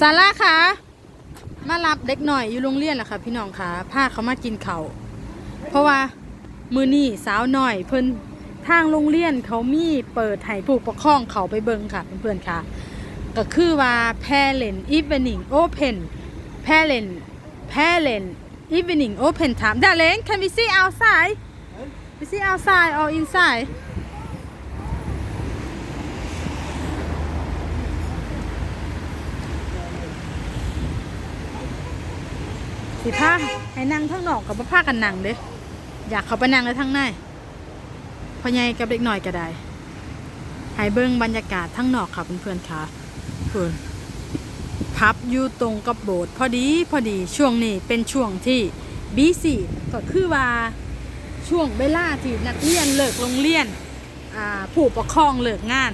ซาร่าคะมารับเด็กหน่อยอยู่โรงเรียนแหละค่ะพี่น้องคะพาเขามากินเขาวเพราะว่ามือนี่สาวหน่อยเพิ่นทางโรงเรียนเขามีเปิดให้ผู้ปกครองเขาไปเบิงค่ะเพื่อนๆค่ะ ก็คือว่า parent evening open parent parent evening open time darling can we see outside we see outside or inside สิพาให้นั่งทั้งนอกกับพ่ากันนั่งเด้อยากเขาไปนั่งเลยทั้งในพอใหญ่กับเด็กหน่อยก็ได้ให้เบิ้งบรรยากาศทั้งนอกค่ะเพื่อนๆค่ะเพื่อนพับอยู่ตรงกับโบสถ์พอดีพอดีช่วงนี้เป็นช่วงที่บีสี่ก็คือว่าช่วงเวลาที่นักเรียนเลิกโรงเรียนผู้ปกครองเลิกงาน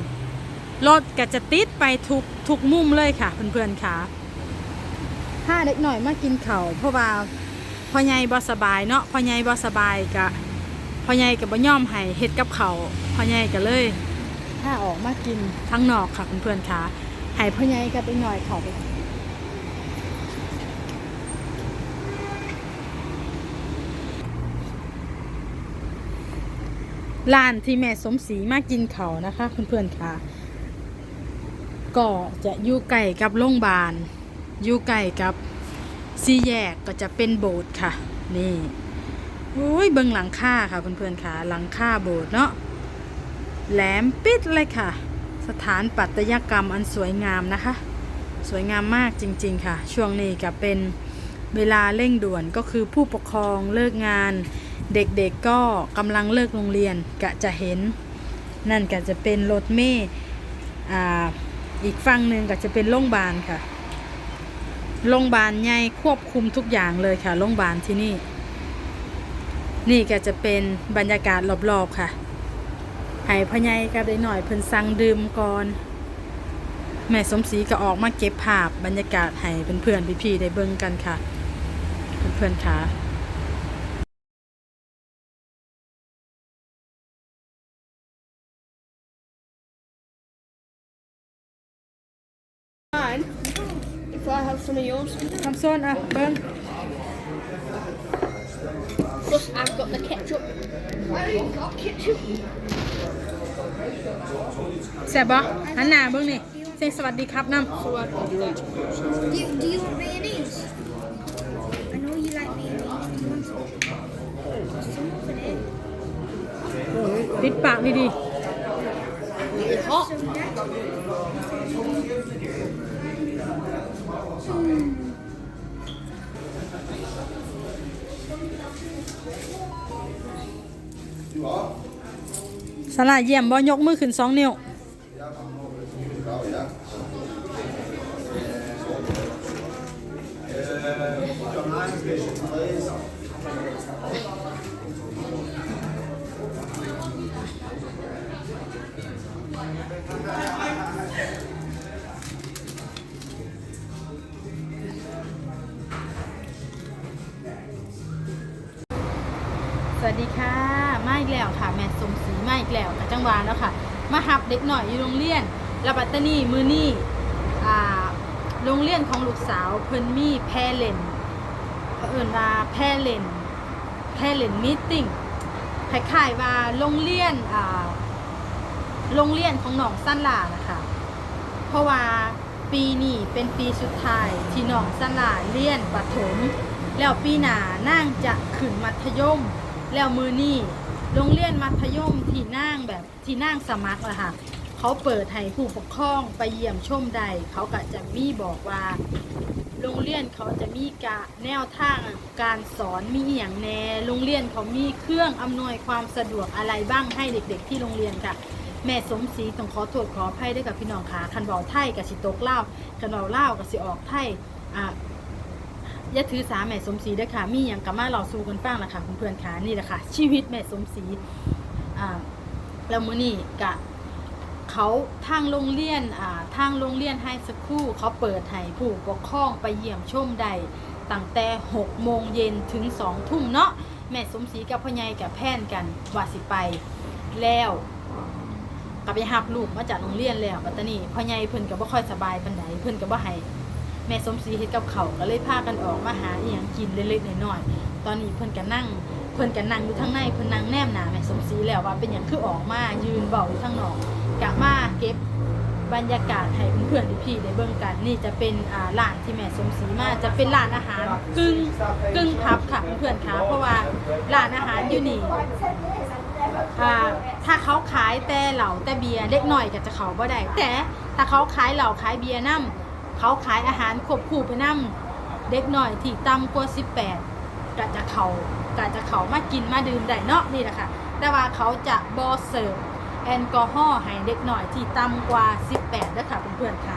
รถก็จะติดไปทุกทุกมุมเลยค่ะเพื่อนๆค่ะ ถ้าเด็กหน่อยมากินเขาวเพราะว่าพ่อใหญ่บ่สบายเนาะพ่อใหญ่บ่สบายกะพ่อใหญ่ก็บ่ยอมให้เฮ็ดกับเขาวพ่อใหญ่ก็เลยถ้าออกมากินทั้งนอกค่ะเพื่อนๆค่ะให้พ่อใหญ่กับเด็กหน่อยเขาไปร้านที่แม่สมศรีมากินเขานะคะเพื่อนๆค่ะ ก็จะอยู่ใกล้กับโรงพยาบาล อยู่ใกล้กับซีแยกก็จะเป็นโบสถ์ค่ะ นี่โอ้ยเบิงหลังคาค่ะเพื่อนๆค่ะ หลังคาโบสถ์เนาะแหลมปิดเลยค่ะ สถานปัตยกรรมอันสวยงามนะคะ สวยงามมากจริง ๆ ค่ะ ช่วงนี้ก็เป็นเวลาเร่งด่วนก็คือผู้ปกครองเลิกงาน เด็กๆก็กำลังเลิกโรงเรียนก็จะเห็น นั่นก็จะเป็นรถเมล์อ่าอีกฝั่งหนึ่งก็จะเป็นโรงพยาบาลค่ะ โรงพยาบาลใหญ่ควบคุมทุกอย่างเลยค่ะโรงพยาบาลที่นี่ นี่ก็จะเป็นบรรยากาศรอบๆค่ะให้พ่อใหญ่กับได้หน่อยเพิ่นสั่งดื่มก่อน แม่สมศรีก็ออกมาเก็บภาพบรรยากาศให้เพื่อนๆพี่ๆได้เบิ่งกันค่ะ เพื่อนๆค่ะ If I have some of yours. ทำโซนอะเบิ่ง Plus, I've got the ketchup. I ain't got ketchup. แซ่บบ่หันหน้าเบิ่งนี่เสียงสวัสดีครับนำ So I got that. Do you, do you want mayonnaise? I know you like mayonnaise. Do you want some? Some over there. ปิดปากดี It's hot. Some there. ๆสลายเยี่ยมบ่ วสวัสดีค่ะ มาอีกแล้วค่ะ แม่สมศรีมาอีกแล้วกับจังหวานแล้วค่ะ มาหับเด็กหน่อยอยู่โรงเรียนระบัตตานีมือนี่โรงเรียนของลูกสาวเพิ่นมีแพรเลนเขาเอิ่นว่าแพรเลนแพรเลนมีตติ้งคล้ายๆว่าโรงเรียนโรงเรียนของหนองสั้นลานะคะเพราะว่าปีนี้เป็นปีสุดท้ายที่น้องสั้นลาเรียนประถมแล้วปีหน้านั่งจะขึ้นมัธยม แล้วมือนี่โรงเรียนมัธยมที่นั่งแบบที่นั่งสมัครอะค่ะ เขาเปิดให้ผู้ปกครองไปเยี่ยมชมใด เขาก็จะมีบอกว่า โรงเรียนเขาจะมีกะแนวทางการสอนมีอย่างแน่โรงเรียนเขามีเครื่องอำนวยความสะดวกอะไรบ้างให้เด็กๆ ที่โรงเรียนค่ะแม่สมศรีต้องขอโทษขออภัยด้วยกับพี่น้องค่ะคันเบาไทยกับสิตกเล่าคันเบาเล่ากับสิออกไทยอะ อย่าถือสาแม่สมศรีด้วยค่ะ มีอย่างกับมาเราสู้กันฟังนะค่ะเพื่อนๆค่ะนี่แหละค่ะ ชีวิตแม่สมศรีอ่าแล้วมื้อนี้กะเขาทางโรงเรียนอ่าทางโรงเรียนไฮสคูลเขาเปิดให้ผู้ปกครองไปเยี่ยมชมใดตั้งแต่6โมงเย็นถึง2ทุ่มเนาะแม่สมศรีกับพ่อใหญ่กับแพนกันว่าสิไปแล้วกลับไปหับลูกมาจากโรงเรียนแล้วปัตตานีพ่อใหญ่เพิ่นก็บ่ค่อยสบายปานใดเพิ่นก็บ่ให้ แม่สมศรีเฮ็ดกับเขาก็เลยพากันออกมาหาอีหยังกินเล็กๆน้อยๆตอนนี้เพิ่นก็นั่งเพิ่นก็นั่งอยู่ทางในเพิ่นนั่งแนมหน้าแม่สมศรีแล้วว่าเป็นหยังคือออกมายืนเบาอยู่ทางนอกกะมาเก็บบรรยากาศให้เพื่อนๆพี่ๆได้เบิ่งกันนี่จะเป็นอ่าร้านที่แม่สมศรีมาจะเป็นร้านอาหารกึ่งกึ่งพับค่ะเพื่อนๆค่ะเพราะว่าร้านอาหารอยู่นี่อ่าถ้าเขาขายแต่เหล่าแต่เบียร์เล็กหน่อยก็จะเขาบ่ได้แต่ถ้าเขาขายเหล่าขายเบียร์นํ เขาขายอาหารควบคู่ไปนํเด็กหน่อยที่ต่ำกว่า 18ก็จะเขาก็จะเขามากินมาดื่มได้เนาะนี่แหละค่ะ แต่ว่าเขาจะบอเสิร์ฟแอลกอฮอล์ให้เด็กหน่อยที่ต่ำกว่า 18ด้อค่ะเพื่อนๆค่ะ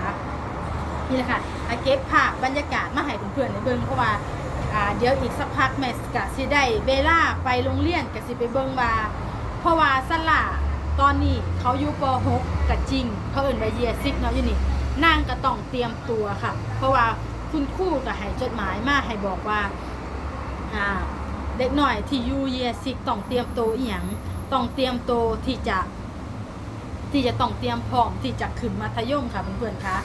นี่แหละค่ะอาเก็บภาพบรรยากาศมาให้เพื่อนๆในเบิ่งเพราะว่าเดี๋ยวอีกสักพักแม่กะสิได้เวลาไปโรงเรียนกะสิไปเบิ่งว่าเพราะว่าสละตอนนี้เขาอยู่ป .6 กะจริงเขาเอิ่นว่าเยียซิกเนาะอยู่นี่ นางก็ต้องเตรียมตัวค่ะ เพราะว่าคุณครูก็ให้จดหมายมาให้บอกว่าอ่าเด็กหน่อยที่อยู่เยียซิกต้องเตรียมตัวอีหยังต้องเตรียมตัวที่จะ ที่จะต้องเตรียมพร้อมที่จะขึ้นมัธยมค่ะเพื่อนๆคะ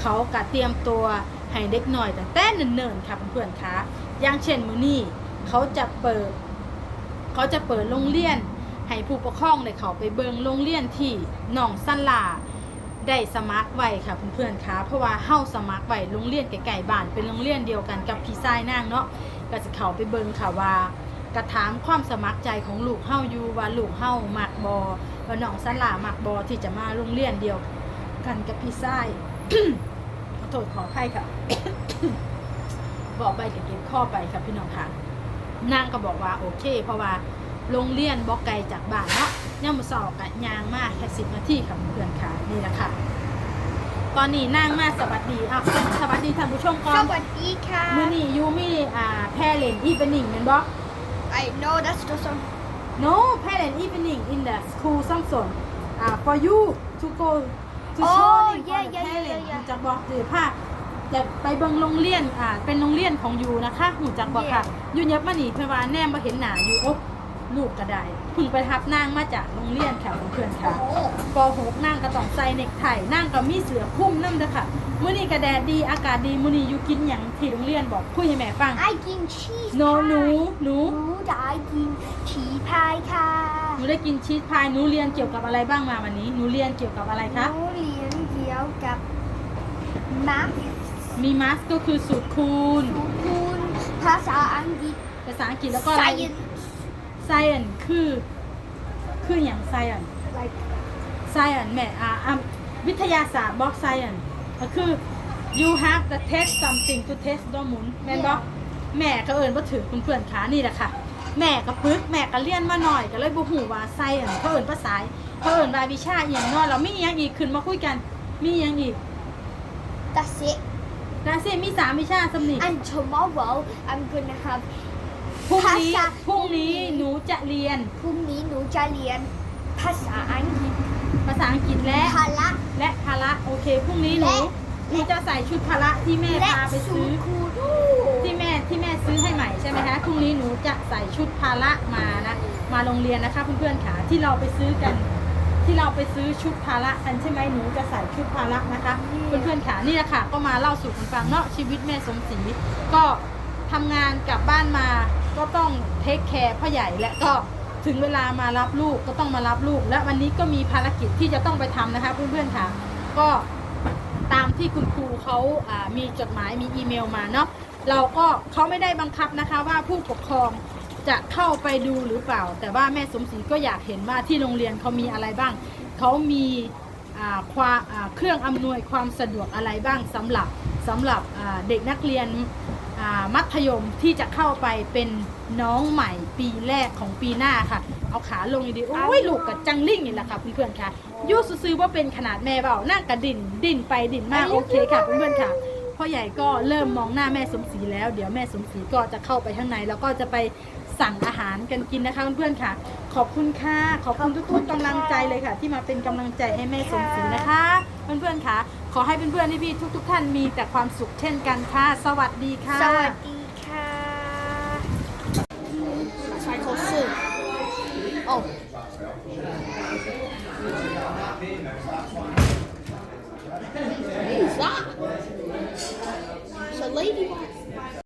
เขาก็เตรียมตัวให้เด็กหน่อยแต่แต่เนิ่นๆค่ะเพื่อนๆคะอย่างเช่นมือนี้เขาจะเปิด เขาจะเปิดโรงเรียนให้ผู้ปกครองได้เขาไปเบิงโรงเรียนที่หนองสันลา ได้สมัครไว้ค่ะเพื่อนๆคะเพราะว่าเฮาสมัครไว้โรงเรียนไกลๆบ้านเป็นโรงเรียนเดียวกันกับพี่ชายนางเนาะก็จะเข้าไปเบิ่งค่ะว่ากระถามความสมัครใจของลูกเฮาอยู่ว่าลูกเฮามักบอว่าหนองสันลามักบอที่จะมาโรงเรียนเดียวกันกับพี่ชายขอโทษขออภัยค่ะ บอกไปจะเก็บข้อไปค่ะพี่น้องค่ะนางก็บอกว่าโอเค เพราะว่าโรงเรียนบอกไกลจากบ้านเนาะ ย่ามมือสอบกะยางมากแค่สิบนาทีค่ะเพื่อนค่ะนี่แหละค่ะ ตอนนี้นางมาสวัสดีอะสวัสดีท่านผู้ชมก่อสนวัสดีค่ะ มือนี่ยูมีอ่าแพรเลนอีเ n นิ่งเป็นบอ I know that's just a no แพรเลนอีเ n นิ่ง in the school ซัมซุงอ่า for you to go to Oh, show yeah, yeah, yeah, yeah, yeah. จากบอกหรือผ้าจะไปเบิ่งโรงเรียนอ่าเป็นโรงเรียนของยูนะคะหูจักบอกค่ะยูเย็บมาหนีเพราะว่าแนมมาเห็นหนาอยู่อบ ลูกก็ได้เพึ่งไปทับนางมาจากโรงเรียนแถวเพื่อนค่ะป .6 นางก็ต้องใส่เน็กไทนางก็มีเสือคลุ้มน้ำเด้อค่ะมื้อนี้ก็แดดดีอากาศดีมื้อนี้อยู่กินหยังที่โรงเรียนบอกคุยให้แม่ฟัง I กินชีสโนหนูหนูหนูได้กินชีสพายค่ะหนูได้กินชีสพายหนูเรียนเกี่ยวกับอะไรบ้างมาวันนี้หนูเรียนเกี่ยวกับอะไรหคะนูเรียนเกี่ยวกับมาร์คมีมัสก็คือสูตรคูณทุกคุณภาษาอังกฤษภาษาอังกฤษแล้วก็อะไร science science คือคืออย่าง science like science แม่อ่าอะวิทยาศาสตร์บอก science ก็คือ you have the test something to test ดอหมุนแม่นบอกแม่ก็เอิญว่าถือคุณเพื่อนขานี่แหละค่ะ แม่ก็ปึกแม่ก็เรียนมาหน่อยก็เลยบ่หูว่า science เขาเอิญภาษาเขาเอิญว่าวิชาอหย่างเนอเรามีอหย่างอีกขึ้นมาคุยกันมีอหย่างอีก that's it นะสิมีสามวิชาสำนี and tomorrow I'm gonna have พรุ่งนี้ภาษาพรุ่งนี้หนูจะเรียนพรุ่งนี้หนูจะเรียนภาษาอังกฤษภาษาอังกฤษและ พละ และพละโอเคพรุ่งนี้หนูและ หนูจะใส่ชุดพละที่แม่และพาไปสูซื้อตรคูณที่แม่ที่แม่ซื้อให้ใหม่ใช่ไหมคะพรุ่งนี้หนูจะใส่ชุดพละมานะมาโรงเรียนนะคะเพื่อนๆค่ะที่เราไปซื้อกัน ที่เราไปซื้อชุดพละกันใช่ไหมหนูจะใส่ชุดพละนะคะเพื่อนๆค่ะนี่แหละค่ะก็มาเล่าสู่กันฟังเนาะชีวิตแม่สมศรีก็ทำงานกลับบ้านมา ก็ต้องเทคแคร์พ่อใหญ่และก็ถึงเวลามารับลูกก็ต้องมารับลูก และวันนี้ก็มีภารกิจที่จะต้องไปทำนะคะ เพื่อนๆค่ะ ก็ตามที่คุณครูเขาามีจดหมายมีอีเมลมาเนาะเราก็เขาไม่ได้บังคับนะคะว่าผู้ปกครองจะเข้าไปดูหรือเปล่า แต่ว่าแม่สมศรีก็อยากเห็นว่าที่โรงเรียนเขามีอะไรบ้างเขามีความเครื่องอำนวยความสะดวกอะไรบ้างสำหรับสำหรับเด็กนักเรียน มัธยมที่จะเข้าไปเป็นน้องใหม่ปีแรกของปีหน้าค่ะ เอาขาลงดีๆโอ้ยลูกกับจังลิ่งนี่แหละค่ะเพื่อนๆค่ะอยูซื้อๆว่าเป็นขนาดแม่เบานั่งกระดิ่นดิ่นไปดิ่นมาโอเคค่ะเพื่อนๆค่ะพ่อใหญ่ก็เริ่มมองหน้าแม่สมศรีแล้ว เดี๋ยวแม่สมศรีก็จะเข้าไปข้างใน แล้วก็จะไปสั่งอาหารกันกินนะคะเพื่อนๆค่ะ ขอบคุณค่ะ ขอบคุณทุกๆกำลังใจเลยค่ะ ที่มาเป็นกำลังใจให้แม่สมศรีนะคะ เพื่อนๆค่ะ ขอให้เพื่อนๆพี่ๆทุก ๆ ท่านมีแต่ความสุขเช่นกันค่ะ สวัสดีค่ะ สวัสดี